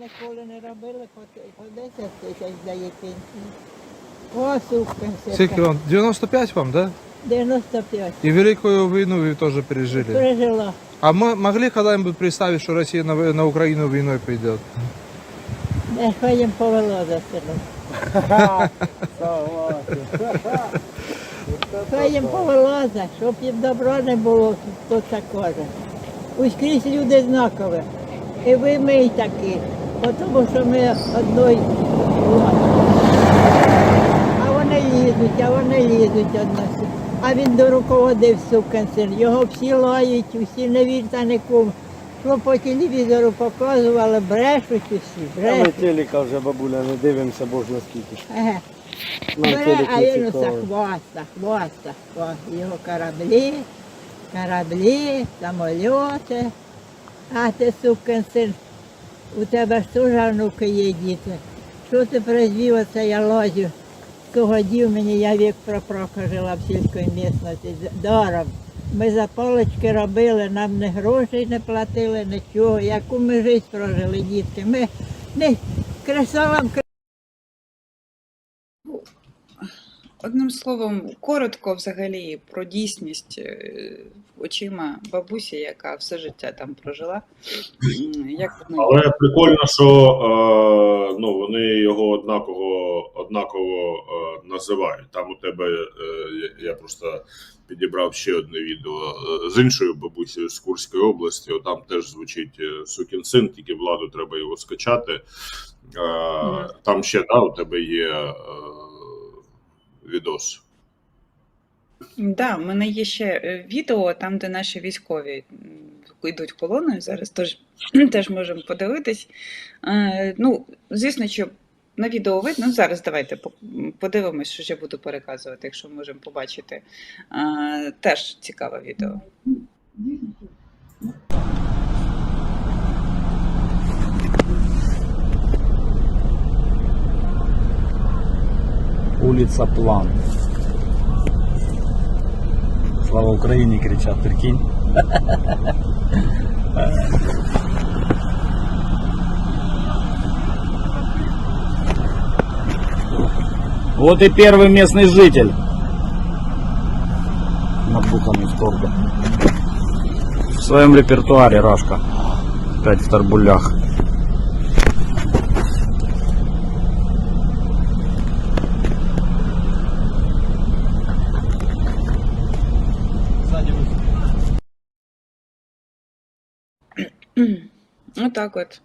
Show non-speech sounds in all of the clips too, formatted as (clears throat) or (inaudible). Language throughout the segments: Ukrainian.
ніколи не робили, по, по 10 тисяч дає пенсію. О, сукка, Скільки вам? 95 вам, да? 95. И Великую войну вы тоже пережили. Пережила. А мы могли когда-нибудь представить, что Россия на, на Украину войной придет? Не ходім повело за селом. Ходім повело за, щоб їм добро не було, то це каже. Ускрізь люди знакові. І ви ми такі. Бо Тому що ми одної. А вони лізуть, а вони лізуть односі. А він до руководив сукин син. Його всі лають, всі не вірте нікому. Що по телевізору показували, брешуть усі, А ми телека вже бабуля не дивимося, бог на скільки. Ага. Бере, а він усе хвоста, хвоста, хвоста. Його кораблі, кораблі, самольоти. А ти, сукин син, у тебе ж теж внуки є діти. Що ти призвів оце я лозю? Кого дів мені, я вік пропрока жила в сільській місності, даром. Ми за палички робили, нам не грошей не платили, нічого. Яку ми життя прожили, дітки. Ми не кресалам Одним словом, коротко взагалі про дійсність е, очима бабусі, яка все життя там прожила. Як воно є? Але прикольно, що е, ну, вони його однаково, однаково е, називають. Там у тебе я- просто підібрав ще одне відео з іншою бабусею з Курської області. Там теж звучить сукін син, тільки владу треба його скачати. Там ще да, у тебе є відос. Да, у мене є ще е, відео, там, де наші військові йдуть колоною. Зараз теж, (clears throat) теж можемо подивитись. Е, ну, звісно, що на відео видно. Ну, зараз давайте подивимось, що я буду переказувати, якщо можемо побачити. Е, теж цікаве відео. Улица План. Слава Украине кричат, прикинь. Вот и первый местный житель. Напутанный в торбе. В своем репертуаре Рашка. Опять в торбулях. Отак от.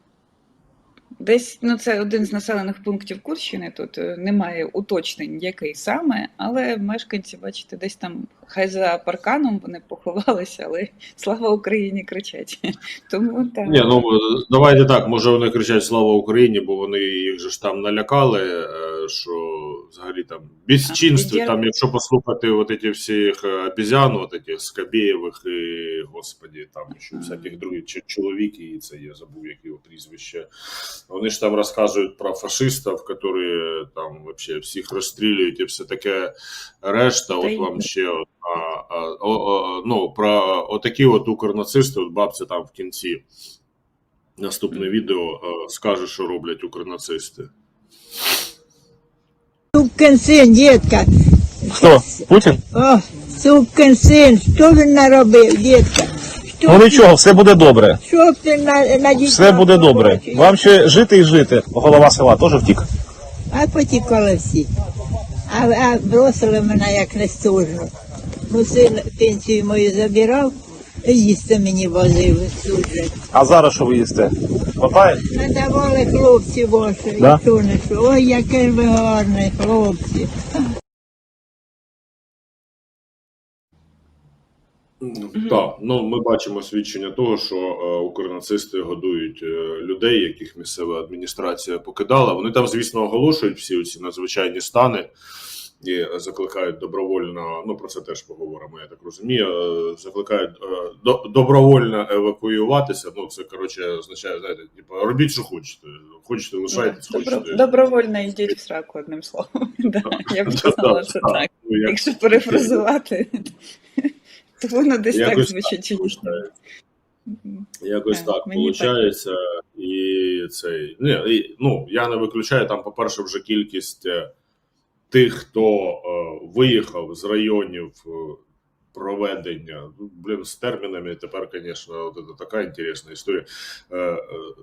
Десь ну це один з населених пунктів Курщини. Тут е, немає уточнень, який саме, але мешканці, бачите, десь там хай за парканом вони поховалися, але слава Україні кричать. (laughs) Тому так. Ні, ну давайте так. Може вони кричать Слава Україні, бо вони їх же ж там налякали, е, що взагалі там безчинстві. Там, якщо послухати от ці всіх е, обізян, от цих Скабєєвих і господі, там ще всяких других чи чоловіки, і це я забув, як його прізвище. Вони ж там розказують про фашистів, які там вообще всіх розстрілюють і все таке решта. От вам ще от, а, а, о, о, ну, про отакі от укрнацисти, от бабця там в кінці. Наступне відео е, скаже, що роблять укрнацисти. Сукин син, дітка. Кто? Путин? О, сукин син, що він наробив, дітка? Що, Ну нічого, все буде добре. що б ти на, на дітей Все буде добре. побачив? Вам ще жити і жити. Голова села теж втік. А потікали всі. А, а бросили мене як нестужно. Ну, син пенсію мою забирав, їсти мені возив служить. А зараз що ви їсте? Хватає? Надавали хлопці ваші, Да? і що. Ой, яке ви гарні хлопці. Так, ну ми бачимо свідчення того, що е, укрнацисти годують е, людей, яких місцева адміністрація покидала. Вони там, звісно, оголошують всі ці надзвичайні стани і закликають добровольно. Ну про це теж поговоримо. Я так розумію. е, Закликають е, до, добровольно евакуюватися. Ну це коротше означає, знаєте, типу, робіть, що хочете. Хочете лишайтесь, Добро- хочете. Добровольно йдіть в сраку, одним словом. (laughs) Да, Я б (laughs) сказала, що так. Ну, Якщо перефразувати, (laughs) то воно десь так звучить. Якось Так, так виходить. І цей. Ні, і, ну, я не виключаю там, по-перше, вже кількість е, тих, хто е, виїхав з районів е, проведення. Ну, Блін, з термінами тепер, звісно, це така інтересна історія. Е,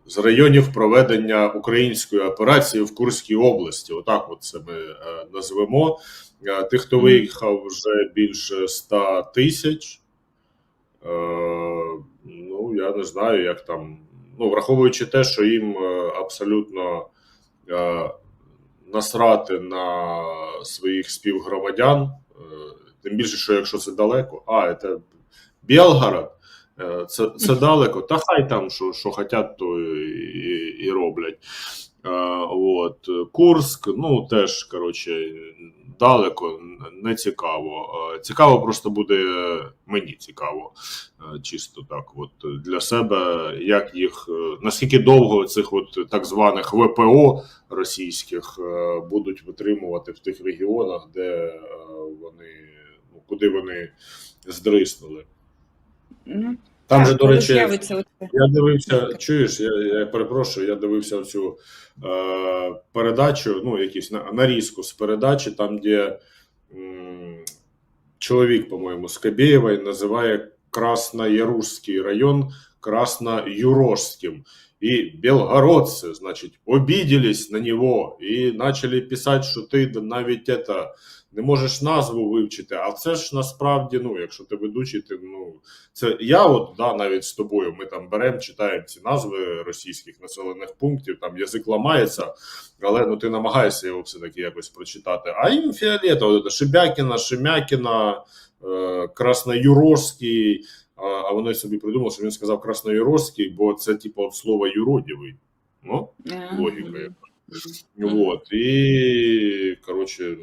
з районів проведення української операції в Курській області. Отак, от це ми назвемо. Тих, хто виїхав вже більше 100 тисяч. Ну, я не знаю, як там. Ну, враховуючи те, що їм абсолютно насрати на своїх співгромадян, е, тим більше, що якщо це далеко, а це Білгород, е, це, це далеко, та хай там що, що хотять, то і, і роблять. Е, от. Курск, ну теж коротше, далеко, не цікаво. Е, Цікаво просто буде мені цікаво, е, чисто так. От для себе, як їх наскільки довго цих от так званих ВПО російських будуть витримувати в тих регіонах, де вони ну куди вони здриснули. Ну, Там так, же, до коли речі, з'явиться оце. я дивився, чуєш, я, я перепрошую, я дивився цю е, передачу, ну, якісь на, нарізку з передачі, там, де м, чоловік, по-моєму, з Кабєєвої називає Краснояружський район Красноюрожским. И белгородцы, значит, обиделись на него і почали писати, що ти навіть это, не можеш назву вивчити. А це ж насправді, ну, якщо ти ведучий, ти ну це я, от да, навіть з тобою, ми там беремо, читаємо ці назви російських населених пунктів, там язик ламається, але ну ти намагаєшся його все-таки якось прочитати. А їм фіолетово, от, Шебякіна, Шемякіна, е, Красноюрожський. А, вони собі придумали, що він сказав Красноюрожський, бо це типу от слово юродівий. Ну, логіка яка. От, і коротше,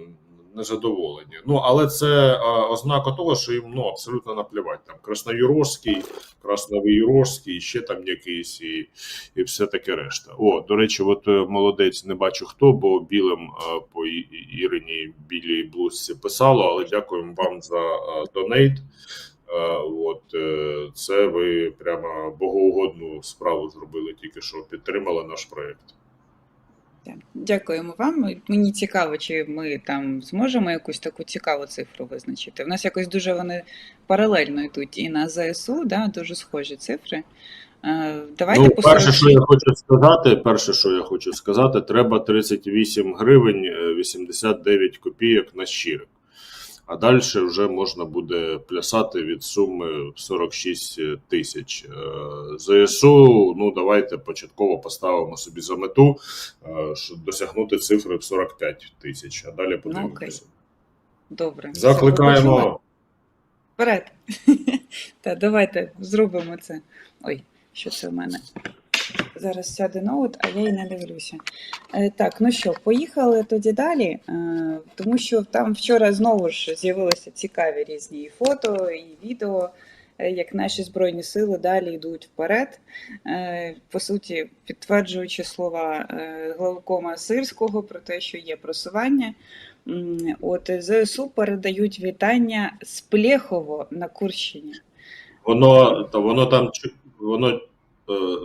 незадоволені. Ну, але це а, ознака того, що їм ну, абсолютно наплівати. Там Красноюрожський, Красновоюрожський, ще там якийсь і, і все таке решта. О, до речі, от е, молодець не бачу хто, бо білим е, по Ірині білій блузці писало, але дякуємо вам за е, донейт. Е, От е, це ви прямо богоугодну справу зробили, тільки що підтримали наш проєкт. Дякуємо вам. Мені цікаво, чи ми там зможемо якусь таку цікаву цифру визначити. У нас якось дуже вони паралельно йдуть і на ЗСУ, да, дуже схожі цифри. Е, Давайте ну, перше, що я хочу сказати, перше, що я хочу сказати, треба 38 гривень е, 89 копійок на щирик. А далі вже можна буде плясати від суми в 46 тисяч. Е, ЗСУ, ну давайте початково поставимо собі за мету, е, щоб досягнути цифри в 45 тисяч, а далі подивимося. Добре. Закликаємо. Вперед. (laughs) Та давайте зробимо це. Ой, що це в мене? Зараз сяде ноут, а я й не дивлюся. Е, так, ну що, поїхали тоді далі, е, тому що там вчора знову ж з'явилися цікаві різні і фото, і відео, е, як наші збройні сили далі йдуть вперед. По суті, підтверджуючи слова главкома Сирського про те, що є просування. От ЗСУ передають вітання з Плєхово на Курщині. Воно, та воно там воно,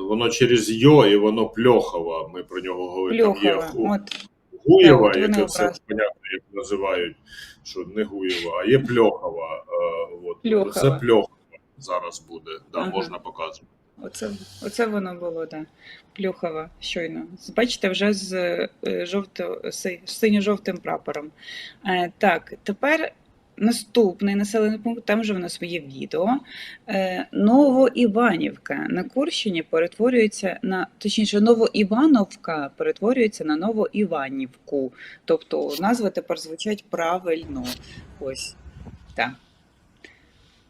воно через Йо і воно Пльохова. Ми про нього говоримо. Там є От Гуєва, вони яке все образ- понятно, як називають, що не Гуєва, а є Пльохова. Е, от. Пльохова. Це Пльохова зараз буде, да, Ага. можна показувати. оце, оце воно було, да. Плюхова щойно. Бачите, вже з е, жовто, синьо-жовтим прапором. Е, так, тепер. Наступний населений пункт, там же в нас є відео. Е, Новоіванівка на Курщині перетворюється на точніше, Новоівановка перетворюється на Новоіванівку. Тобто назви тепер звучать правильно. Ось так.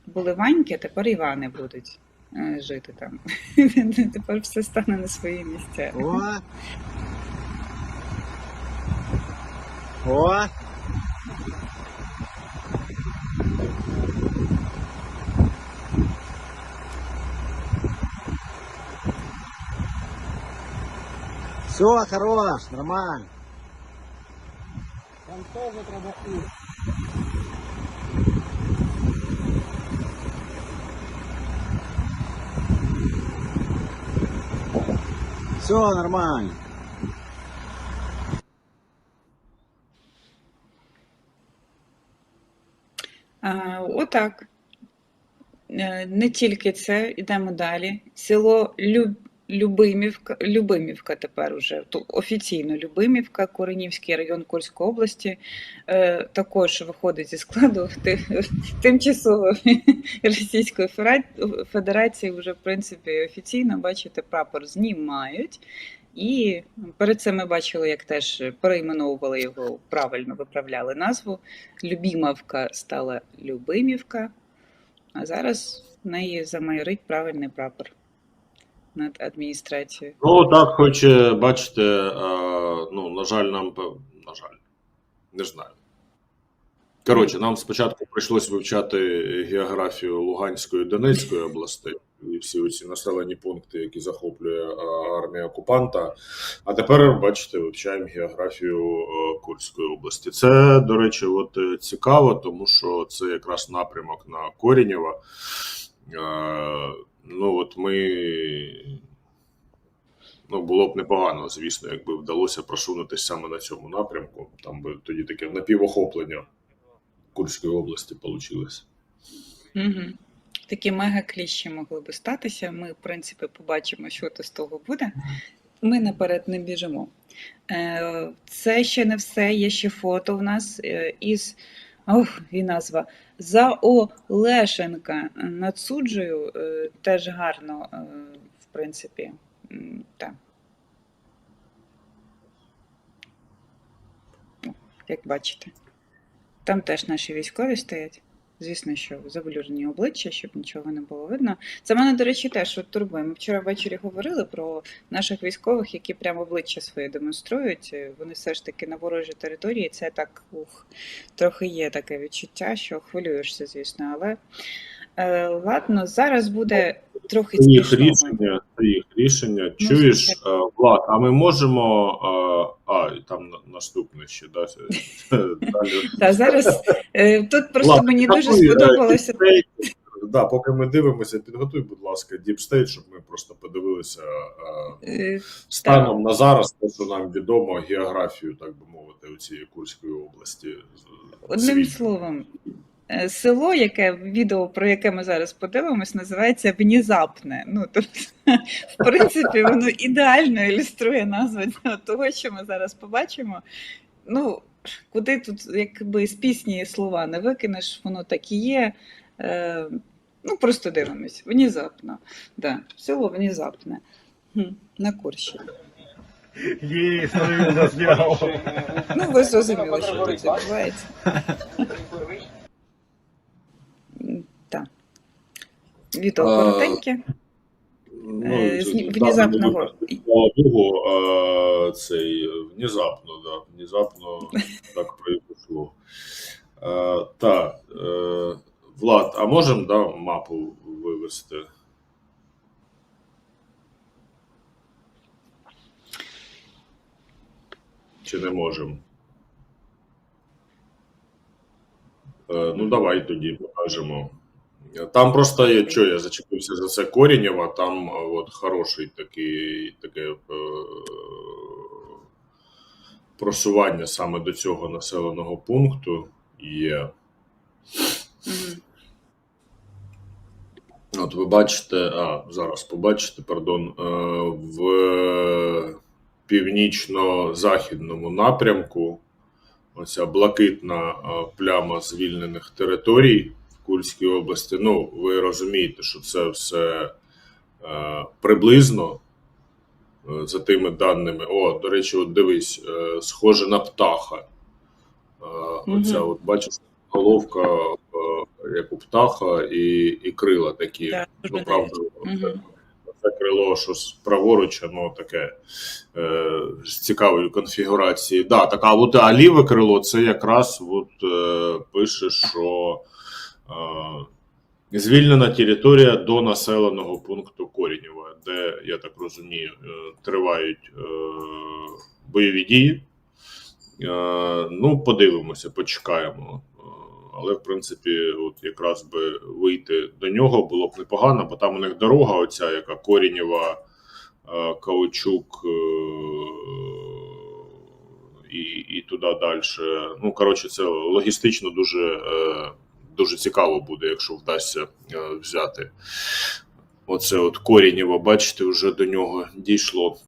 Були Ваньки, а тепер Івани будуть е, жити там. (laughs) Тепер все стане на свої місця. О! О! Все, хорош, нормально. Там тоже треба Все нормально. А, отак. Е, Не тільки це, йдемо далі. Село Лю... Любимівка, Любимівка тепер уже офіційно Любимівка, Коренівський район Курської області, е, також виходить зі складу (laughs) ти- тимчасової (laughs) Російської Федерації. Вже в принципі офіційно бачите, прапор знімають. І перед цим ми бачили, як теж перейменовували його, правильно виправляли назву. Любімовка стала Любимівка, а зараз в неї замайорить правильний прапор над адміністрацією. Ну, так хоче, бачите, ну, на жаль, нам, на жаль, не знаю. Коротше, нам спочатку прийшлось вивчати географію Луганської і Донецької областей і всі ці населені пункти, які захоплює е, армія окупанта. А тепер, бачите, вивчаємо географію е, Курської області. Це, до речі, от е, цікаво, тому що це якраз напрямок на Корінєва. Ну, от ми Ну, було б непогано, звісно, якби вдалося просунутися саме на цьому напрямку. Там би тоді таке напівохоплення Курської області вийшло. Угу. Такі мега-кліщі могли би статися. Ми, в принципі, побачимо, що то з того буде. Ми наперед не біжимо. Е, Це ще не все. Є ще фото в нас е, із ох, і назва за Олешенка над суджею. Е, Теж гарно, е, в принципі. Так. Як бачите. Там теж наші військові стоять. Звісно, що заблюрені обличчя, щоб нічого не було видно. Це мене, до речі, теж от турбує. Ми вчора ввечері говорили про наших військових, які прямо обличчя своє демонструють. Вони все ж таки на ворожій території. Це так ух, трохи є таке відчуття, що хвилюєшся, звісно. Але е, ладно, зараз буде трохи Це їх рішення, це їх рішення. Ну, Чуєш, е, Влад, а ми можемо. е, А, і там на- наступне ще, да? (laughs) Далі. Та зараз е, тут просто мені дуже підготуй, е, сподобалося. Deep Да, поки ми дивимося, підготуй, будь ласка, Deep State, щоб ми просто подивилися е, Е, станом на зараз, те, що нам відомо, географію, так би мовити, у цієї Курської області. Одним Світ. словом, село, яке відео, про яке ми зараз подивимось, називається Внезапне. Ну, тобто, (laughs) в принципі, воно ідеально ілюструє назву того, що ми зараз побачимо. Ну, куди тут якби з пісні слова не викинеш, воно так і є. Е, ну, просто дивимось. Внезапно. Да, село внезапне. На Курщині. Є. Ну, ви зрозуміли, що тут відбувається. (laughs) М, Так. Відео коротеньке. Ну, Е, внезапного. Слава Богу, а, цей внезапно, да, внезапно (laughs) так произошло. А, так, е, Влад, а можемо да, мапу вивести? Чи не можемо? Е, ну, давай тоді покажемо. Там просто є, що я зачепився за це Корінєва, там от хороший такий таке е, просування саме до цього населеного пункту є. От ви бачите, а зараз побачите, пардон, е, в північно-західному напрямку оця блакитна пляма звільнених територій Курській області. Ну, ви розумієте, що це все е, приблизно е, за тими даними. О, до речі, от дивись, е, схоже на птаха. Е, Оця, Мгм. от бачиш, головка е, як у птаха, і, і крила такі. Так, Ну, правда, Мгм. це, це крило, що праворуч, воно таке е, з цікавої конфігурації. Да, так, а от а ліве крило це якраз от, е, пише, що е, звільнена територія до населеного пункту Корінєва, де, я так розумію, е, тривають е, бойові дії. Е, ну, подивимося, почекаємо. Але, в принципі, от якраз би вийти до нього було б непогано, бо там у них дорога, оця, яка Корінєва, каучук і, і туди далі. Ну, коротше, це логістично дуже, дуже цікаво буде, якщо вдасться е, взяти. Оце от корінєво, бачите, вже до нього дійшло.